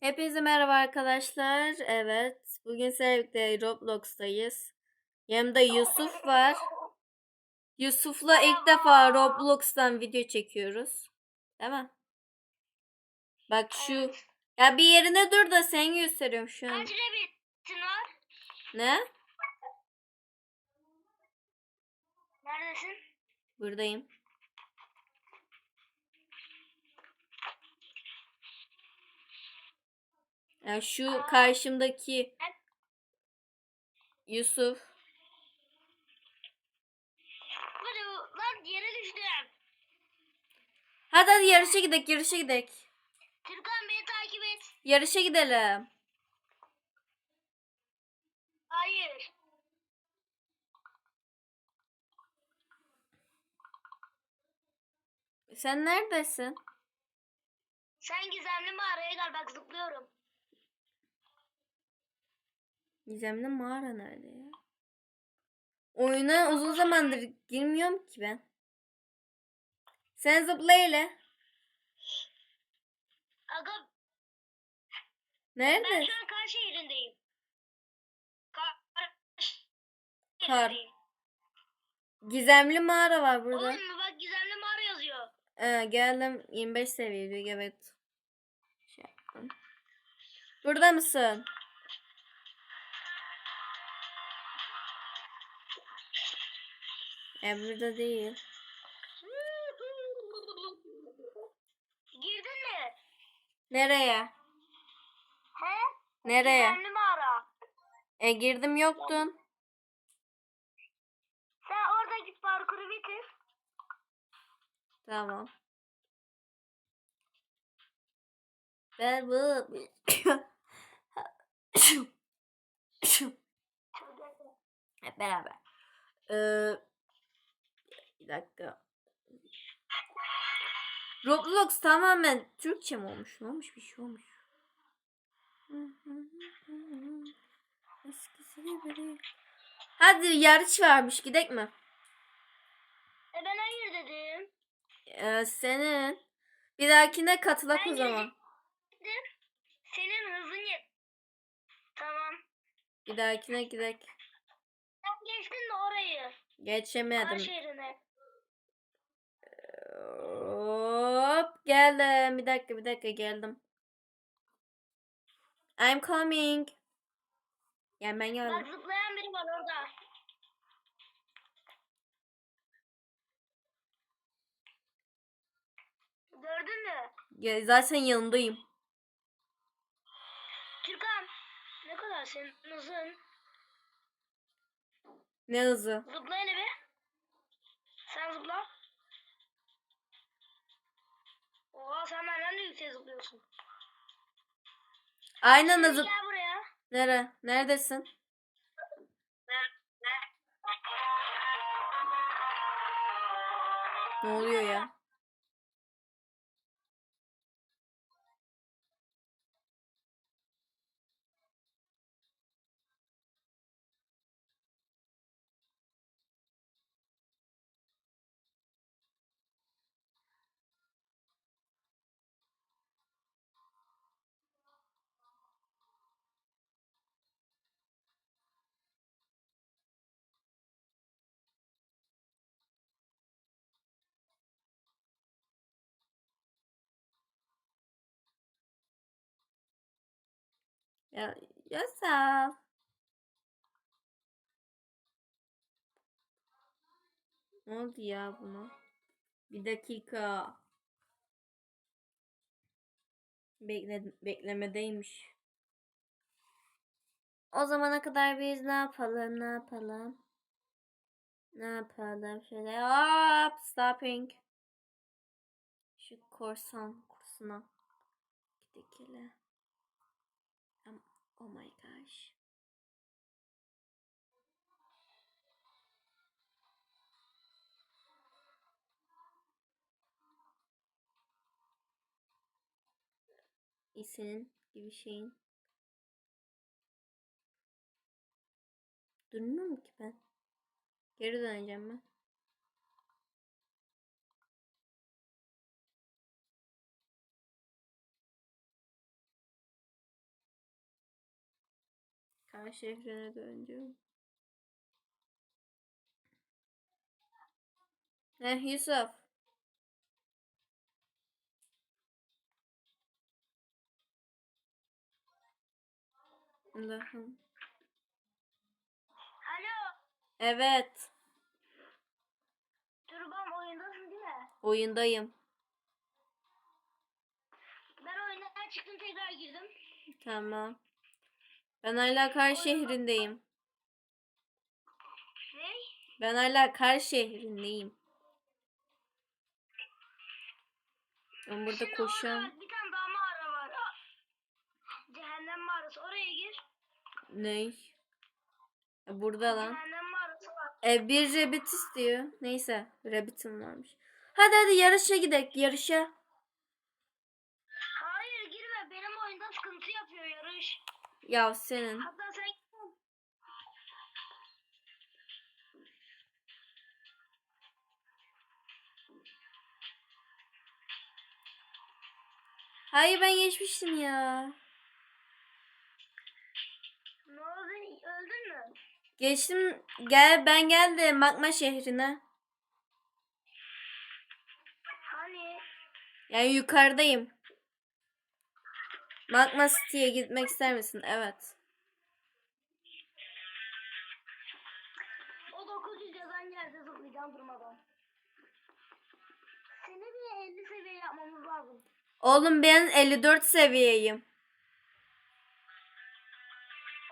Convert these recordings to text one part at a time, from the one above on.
Hepinize merhaba arkadaşlar. Evet, bugün sizlerle birlikte Roblox'tayız. Yanımda Yusuf var. Yusuf'la ilk defa Roblox'tan video çekiyoruz. Değil mi? Bak şu. Ya bir yerine dur da sen gösteriyorum şu an. Kaç bittin var? Ne? Neredesin? Buradayım. Ya şu karşımdaki Yusuf. Hadi lan yere düştüm. Hadi hadi yarışa gidelim, yarışa gidelim. Türkan beni takip et. Yarışa gidelim. Hayır. Sen neredesin? Sen gizemli mağaraya gel bak zıplıyorum. Gizemli mağara nerede ya? Oyuna uzun zamandır girmiyorum ki ben. Sen zıpla hele. Aga ben Nerede? şu an kar şehrindeyim. Kar, Kar. Gizemli mağara var burada. Oğlum bak gizemli mağara yazıyor. Ee, geldim 25 seviye diyor evet. Şey yaptım. Burada mısın? E burada değil. Girdin mi? Nereye? He? Nereye? Gizemli mağara. E girdim yoktun. Sen orada git parkuru bitir. Tamam. Ben bu Hep beraber. Ee, bir dakika. Roblox tamamen Türkçe mi olmuş? Ne olmuş? Bir şey olmuş. Eskisi gibi değil. Hadi yarış varmış. Gidek mi? E ben hayır dedim. Ee, senin. Bir dahakine katılak Ben o zaman. Dedim. Senin hızın yet. Tamam. Bir dahakine gidek. Sen geçtin de orayı. Geçemedim. şehrine. Hop geldim. Bir dakika bir dakika geldim. I'm coming. Yani ben Bak geldim. zıplayan biri var orada. Gördün mü? Ya, zaten yanındayım. Türkan. Ne kadar senin hızın? Ne hızı. Zıpla hele bir. Sen zıpla. Oha sen benden de yüksek zıplıyorsun. Aynen Şimdi. Gel buraya. Nere? Neredesin? Ne oluyor ya? Yasal. Ne oldu ya buna? Bir dakika. Bekle, beklemedeymiş. O zamana kadar biz ne yapalım? Ne yapalım? Ne yapalım? Şöyle hop stopping. Şu korsan kursuna gidelim. Oh my gosh. İsenin gibi şeyin. Durmuyor mu ki ben? Geri döneceğim ben. Kar şehrine döneceğim. Heh Yusuf. Allah'ım. Alo. Evet. Turban oyundasın değil mi? Oyundayım. Ben oyundan çıktım tekrar girdim. Tamam. Ben hala Kar şehrindeyim. Ne? Ben hala Kar şehrindeyim. Ben burada Şimdi koşan orada bir tane daha mağara var. Aa, Cehennem mağarası. Oraya gir. ne? Burada lan. Cehennem mağarası var. E bir rabbit istiyor. Neyse rabbit'im varmış. Hadi hadi yarışa gidelim yarışa. Hayır girme. Benim oyunda sıkıntı yapıyor yarış. Ya senin. Sen Hayır ben geçmiştim ya. ne oldu? Öldün mü? Geçtim. Gel ben geldim Magma şehrine. Hani? Yani yukarıdayım. Magma City'ye gitmek ister misin? Evet. O 900 yazan yerde zıplayacağım durmadan. Seni bir 50 seviye yapmamız lazım. Oğlum ben 54 seviyeyim.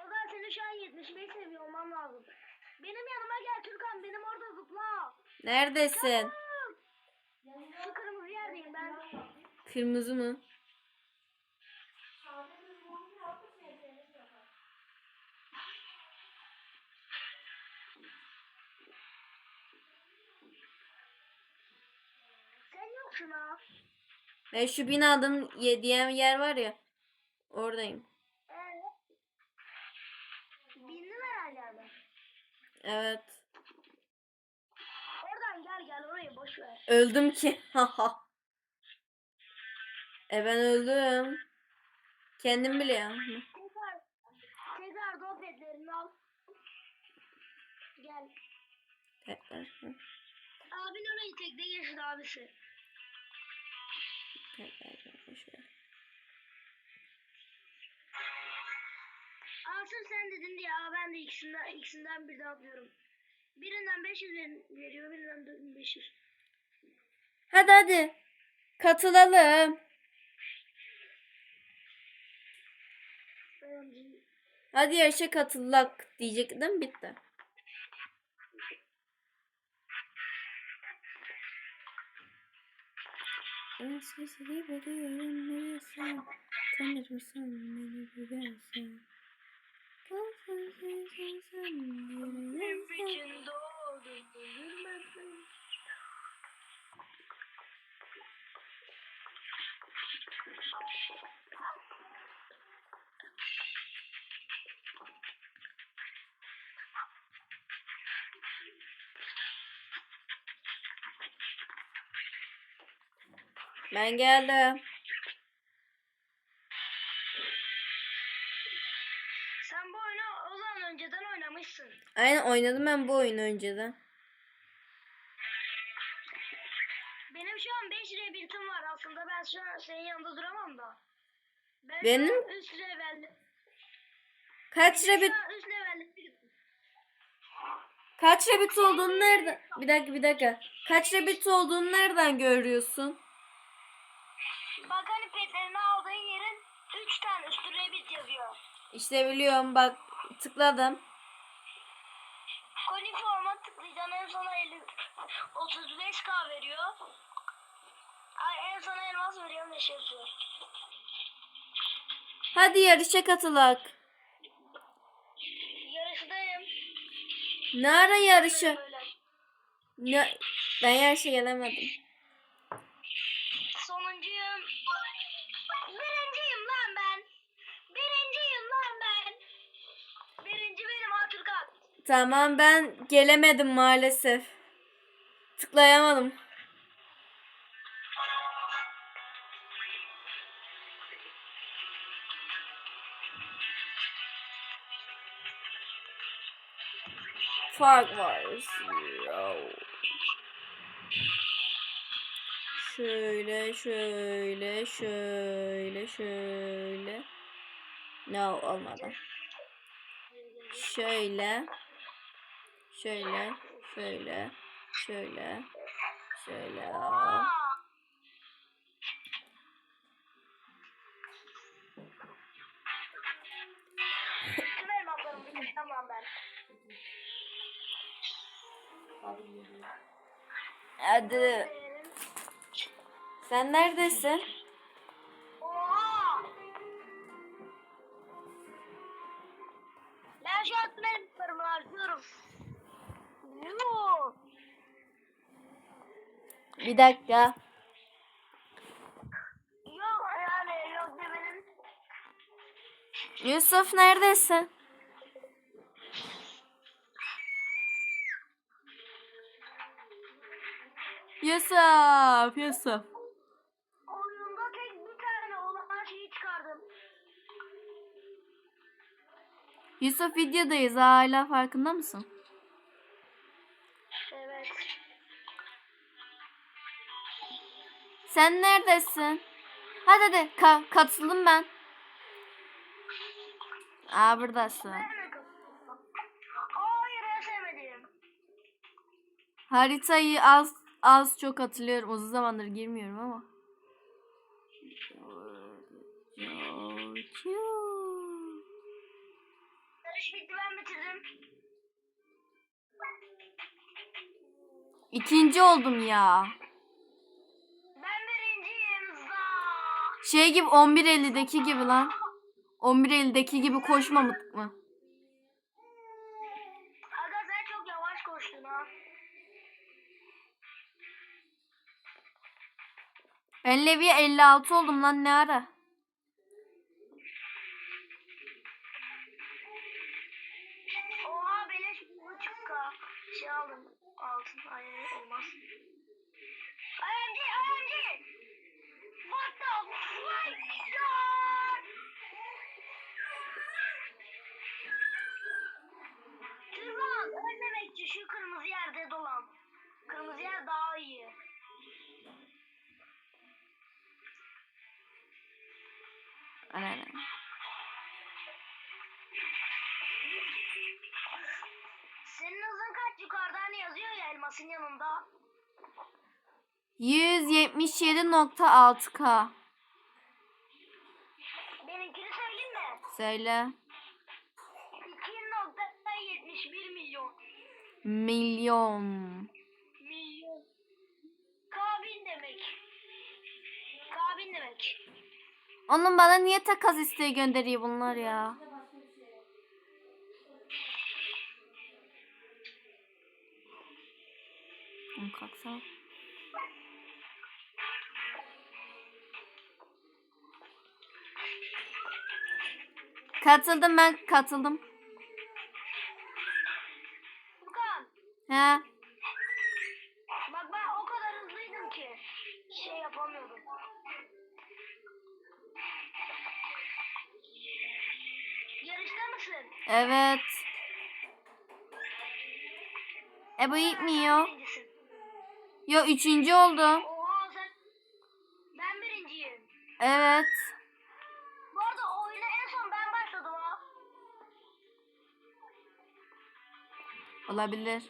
O zaman senin şu an 75 seviye olman lazım. Benim yanıma gel Türkan benim orada zıpla. Neredesin? Şu kırmızı yerdeyim ben. Kırmızı mı? Ha. Ben şu binadım diyen yer var ya. Oradayım. Evet. Bindin herhalde. Evet. Oradan gel gel orayı boş ver. Öldüm ki. E ben öldüm. Kendim biliyorum. Tekrar, tekrar dop etlerini al. Gel. Tekrar. Abin orayı tekne geçti abisi. Asıl sen dedin diye aa ben de ikisinden, ikisinden birden atlıyorum. Birinden 500 ver- veriyor, birinden 4500. Hadi hadi. Katılalım. Hadi yarışa katılak diyecektim bitti. Ben sesini biliyorum neresi Tanrım sen beni bilersen Kalsın sensin sen Hep neresi için doğdu, üzülmesin. Ben geldim. Sen bu oyunu o zaman önceden oynamışsın. Aynen oynadım ben bu oyunu önceden. Benim şu an 5 rebiltim var aslında ben şu an senin yanında duramam da. Ben Benim- üst level. Kaç an üst level. kaç rabbit olduğunu nereden Bir dakika bir dakika. Kaç rabbit olduğunu nereden görüyorsun? Bak hani petlerini aldığın yerin 3 tane üstü rebit yazıyor. İşte biliyorum bak tıkladım. Koliforma tıklayacaksın en sona 50, 35k veriyor. Ay en sona elmas veriyor ne şey. Hadi yarışa katılak. Yarışdayım. Ne ara yarışı? Ne? Ben yarışa gelemedim. Tamam ben gelemedim maalesef. Tıklayamadım. fark var. Şöyle şöyle şöyle şöyle. No olmadı. Şöyle. Şöyle. Şöyle. Şöyle. Şöyle. Lan ben. Hadi. Sen neredesin? Bir dakika. Yok yani yok demenin. Yusuf neredesin? Yusuf, Yusuf. Oyunda tek bir tane olan şeyi çıkardım. Yusuf videodayız hala farkında mısın? Sen neredesin? Hadi hadi ka- katıldım ben. Aa buradasın. Haritayı az az çok hatırlıyorum. Uzun zamandır girmiyorum ama. Yarış bitti ben bitirdim. İkinci oldum ya. Ben birinciyim. Za. Şey gibi 11.50'deki gibi lan. 11.50'deki gibi koşmamak mı? Aga sen çok yavaş koştun ha. Ben Levi'ye 56 oldum lan ne ara? Oha beleş buçuk ka. Şey aldım. Yer daha iyi. Ana, ana. Senin hızın kaç yukarıdan yazıyor ya elmasın yanında. 177.6k. Benimkini söyleyeyim mi? Söyle. 2.71 milyon. Milyon. Milyon. Demek. Onun bana niye takas isteği gönderiyor bunlar ya? Kalksana. Katıldım ben katıldım. Furkan He. Gitmiyor. Yo üçüncü oldu. Oha sen... Ben birinciyim. Evet. Bu arada oyuna en son ben başladım ha. Olabilir.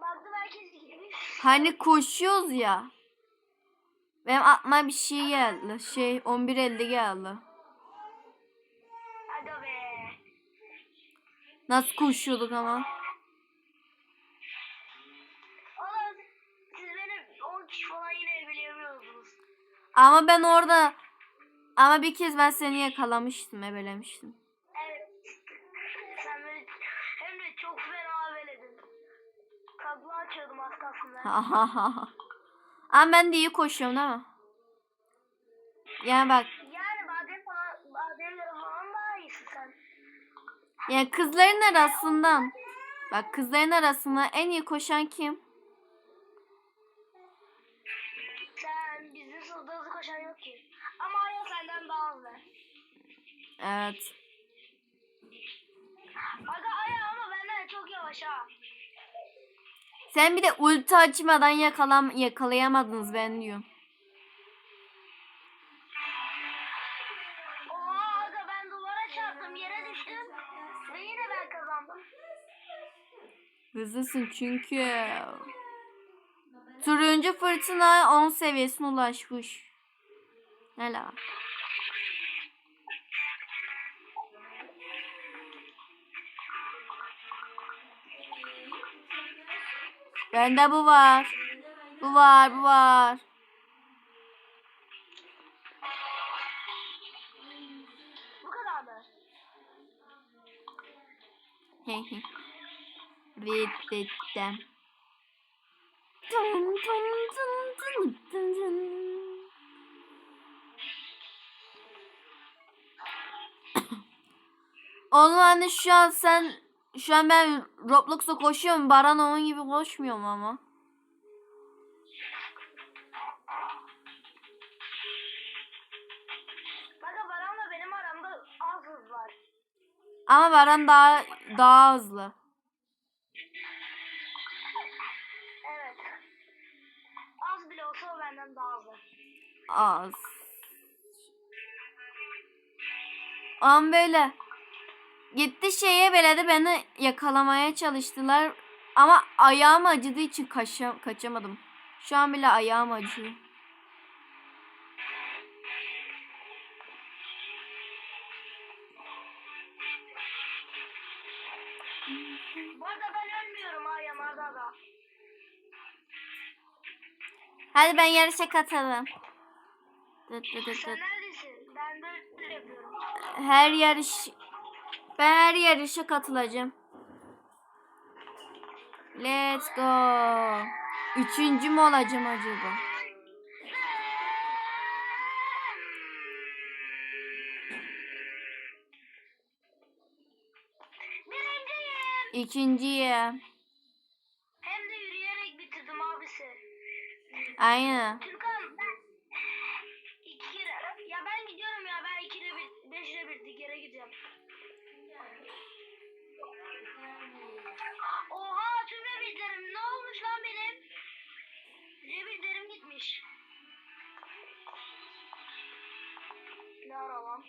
Baktı herkes gitmiş. Hani koşuyoruz ya. Benim aklıma bir şey geldi. Şey 11.50 geldi. Aga be. Nasıl koşuyorduk ama? Oğlum siz beni 10 kişi falan yine bilemiyorsunuz. Ama ben orada ama bir kez ben seni yakalamıştım, ebelemiştim. Evet. Sen beni hem de çok fena veledin. Kablo açıyordum az kalsın ben. ama ben de iyi koşuyorum değil mi? Yani bak, Yani badem falan, bademlere falan daha iyisin sen. yani kızların arasından bak kızların arasında en iyi koşan kim? Sen bizim sınıfta hızlı koşan yok ki. Ama Aya senden daha hızlı. Evet. aşağı. Sen bir de ulti açmadan yakalam yakalayamadınız ben diyorum. Hızlısın çünkü. Turuncu fırtına 10 seviyesine ulaşmış. Ne la? Bende bu var. Bu var, bu var. Bu kadar mı? Reddettim. Dın dın dın dın dın dın. Oğlum anne şu an sen şu an ben Roblox'ta koşuyorum. Baran onun gibi koşmuyorum ama. Baka Baran'la benim aramda az hız var. Ama Baran daha daha hızlı. Benden daha hızlı. Az. Ama böyle gitti şeye beledi beni yakalamaya çalıştılar ama ayağım acıdığı için kaça, kaçamadım. Şu an bile ayağım acıyor. Bu arada ben Hadi ben yarışa katalım. Dıt dıt dıt Sen dıt. neredesin? Ben böyle yapıyorum. Her yarış ben her yarışa katılacağım. Let's go. Üçüncü mü olacağım acaba? Birinciyim. İkinciyim. Hem de yürüyerek bitirdim abisi. Aynen. Türkan ben iki kere ya ben gidiyorum ya ben iki ile bir beş ile bir geri gideceğim. Oha tüm rebirlerim ne olmuş lan benim? Rebirlerim gitmiş. Ne ara lan?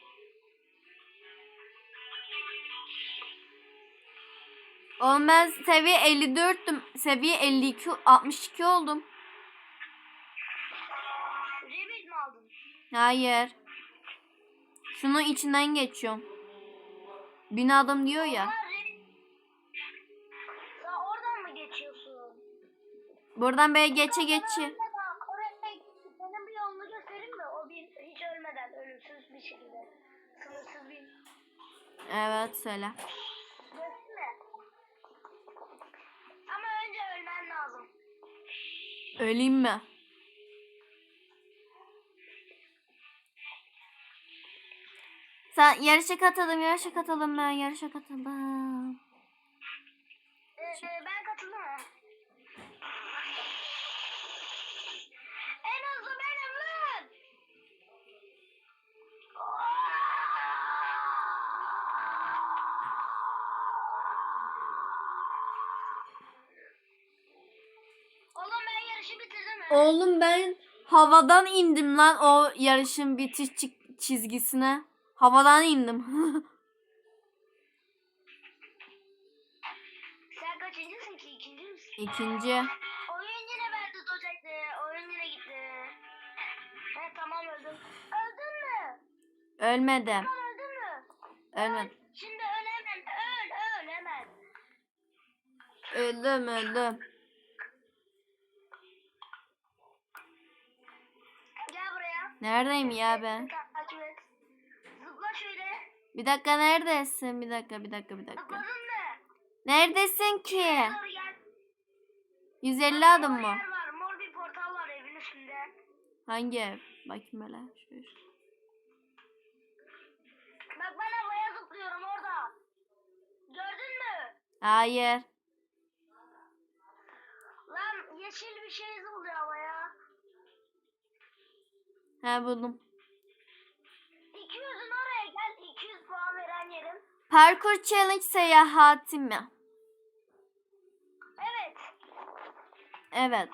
Oğlum ben seviye 54'tüm. Seviye 52 62 oldum. Hayır. Şunun içinden geçiyorum. Bin adım diyor ya. Oradan mı geçiyorsun? Buradan böyle geçe geçe. Bak, Oraya senin bir yolunu göstereyim mi? O bir hiç ölmeden ölümsüz bir şekilde. Sınırsız bir. Evet söyle. Ama önce ölmen lazım. Öleyim mi? Sen yarışa katıldım, yarışa katıldım ben, yarışa katıldım. Ee, ben katıldım mı? En hızlı benim lan. Oğlum ben yarışı bitirdim mi? Oğlum ben havadan indim lan o yarışın bitiş çi- çizgisine. Havadan indim. Sen kaçıncısın ki? İkinci misin? İkinci. Oyun yine bende dojaktı. Oyun yine gitti. He tamam öldüm. Öldün mü? Ölmedim. Tamam öldün mü? Ölmedim. Şimdi öl hemen. Öl öl hemen. Öldüm öldüm. Gel buraya. Neredeyim ya ben? Şöyle. Bir dakika neredesin? Bir dakika bir dakika bir dakika. Neredesin ki? Doğru gel. 150 adım mı? yer var. Mor bir portal var evin üstünde. Hangi ev? Bakayım hele. Şöyle. Bak ben havaya zıplıyorum orada. Gördün mü? Hayır. Lan yeşil bir şey zıplıyor havaya. Ha buldum. Parkur Challenge seyahati mi? Evet. Evet.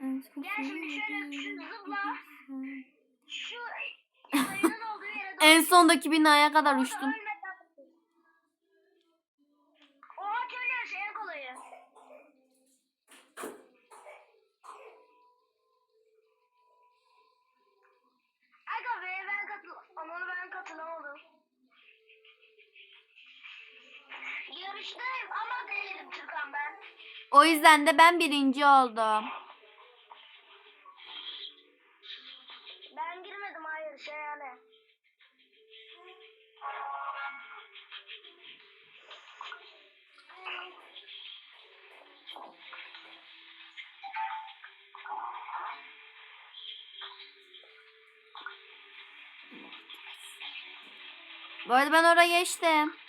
Gel şimdi şöyle şu zıpla. Şu en sondaki binaya kadar uçtum. Yüzden de ben birinci oldum. Ben girmedim hayır şey yani. Bu arada ben oraya geçtim.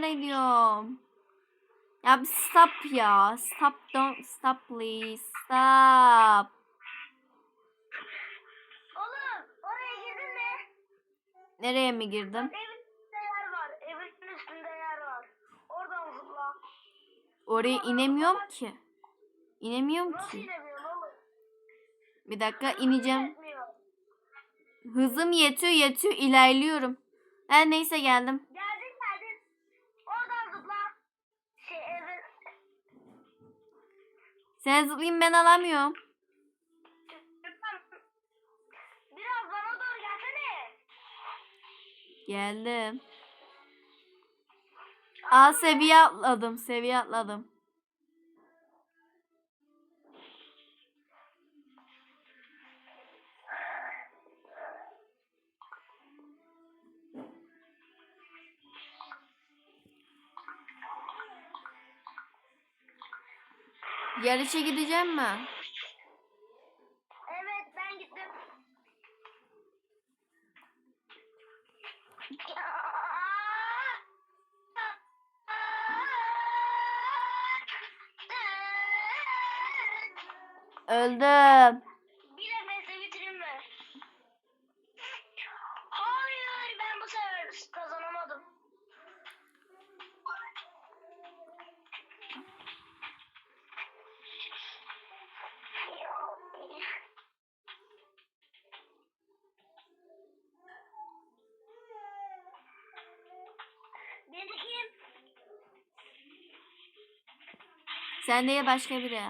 Nereye gidiyorum? Ya bir stop ya. Stop don't stop please. Stop. Oğlum oraya girdin mi? Nereye mi girdim? Evin üstünde yer var. Evin üstünde yer var. Oradan zıpla. Oraya inemiyorum ki. İnemiyorum Nasıl ki. inemiyorsun oğlum? Bir dakika ineceğim. Yetmiyor. Hızım yetiyor yetiyor ilerliyorum. Her neyse geldim. Geldin geldin. Oradan zıpla. Şey evin. Sen zıplayayım ben alamıyorum. Biraz bana doğru gelsene. Geldim. Aa seviye atladım. Seviye atladım. Yarışa gideceğim mi? Evet ben gittim. Öldüm. Bir nefese bitireyim mi? Hayır ben bu sefer kazanamadım. Beni kim? Sen değil başka biri.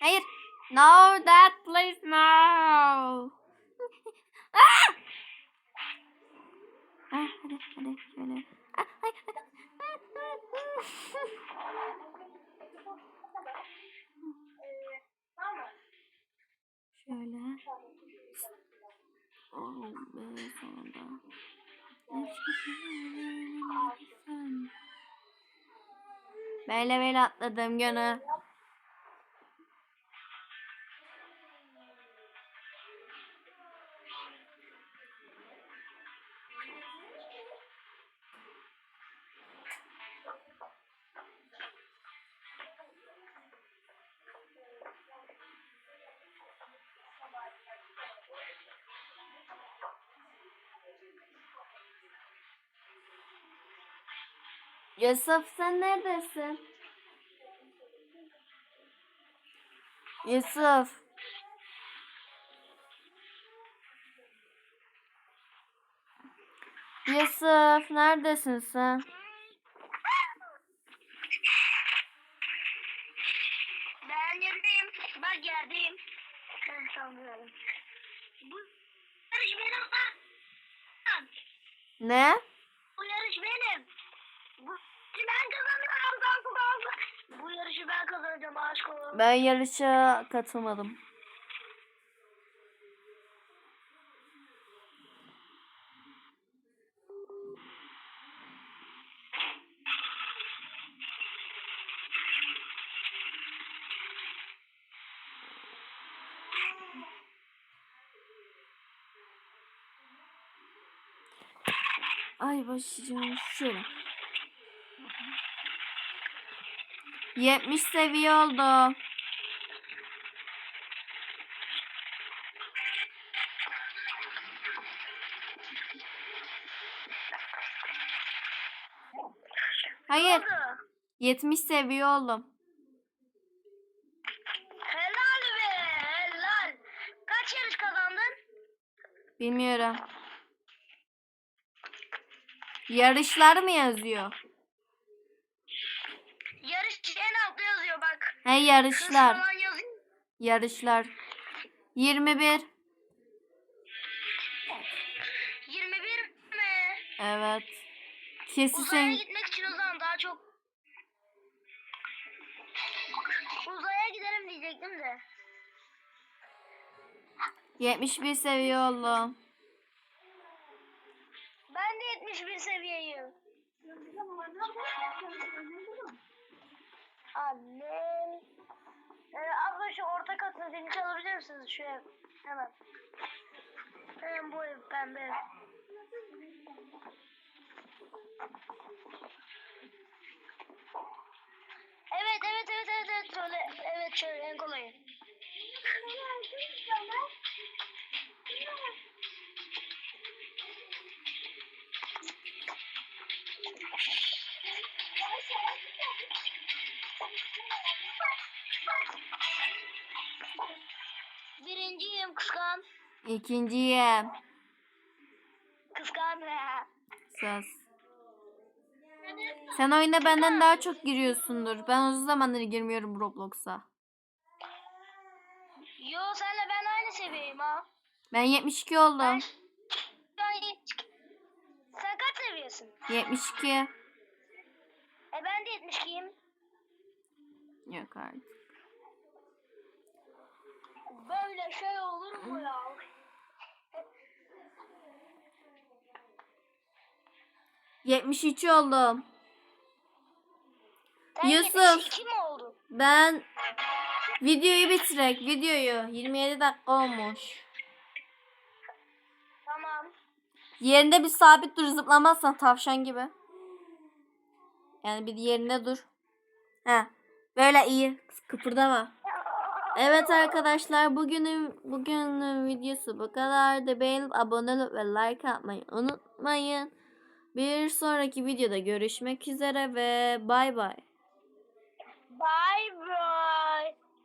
Hayır. No, that please no. ah! Ah, hadi hadi şöyle. Ah, ay, mı? şöyle. Oh be sonunda. Ben level atladım gene. Yusuf sen neredesin? Yusuf. Yusuf neredesin sen? Ben yerdeyim. Bak yerdeyim. Ben sanmıyorum. Bu yarış benim. Ne? Bu yarış benim. Bu ben kazanacağım. Bu yarışı ben kazanacağım aşk olsun. Ben yarışa katılmadım. Ay başlayacağım şöyle. 70 seviye oldu. Hayır. Ne oldu? 70 seviye oldum. Helal be helal. Kaç yarış kazandın? Bilmiyorum. Yarışlar mı yazıyor? Yarış en altta yazıyor bak. He yarışlar. Yarışlar. 21. 21 mi? Evet. Kesin Uzaya sen gitmek için o zaman daha çok. Uzaya gidelim diyecektim de. 71 seviye oldum. Abla şu orta katını zilini çalabilir misiniz? Şu ev. Hemen. Hemen bu ev pembe ev. Evet evet evet evet evet şöyle evet şöyle en kolayı. Birinciyim kıskan. İkinciyim. Kıskan. Sus. Sen oyuna benden daha çok giriyorsundur. Ben uzun zamandır girmiyorum Roblox'a. Yo senle ben aynı seviyeyim ha. Ben 72 oldum. Ben yetmiş- Sen kaç seviyesin? 72. E ben de 72'yim. Yok artık. Böyle şey olur mu ya? Yetmiş üç oldum. Sen Yusuf. 72 mi oldun? Ben videoyu bitirek. Videoyu. 27 dakika olmuş. Tamam. Yerinde bir sabit dur zıplamazsan tavşan gibi. Yani bir yerinde dur. He. Böyle iyi. Kıpırdama. Evet arkadaşlar bugünün bugünün videosu bu kadardı. Beğenip abone olup ve like atmayı unutmayın. Bir sonraki videoda görüşmek üzere ve bay bay. Bye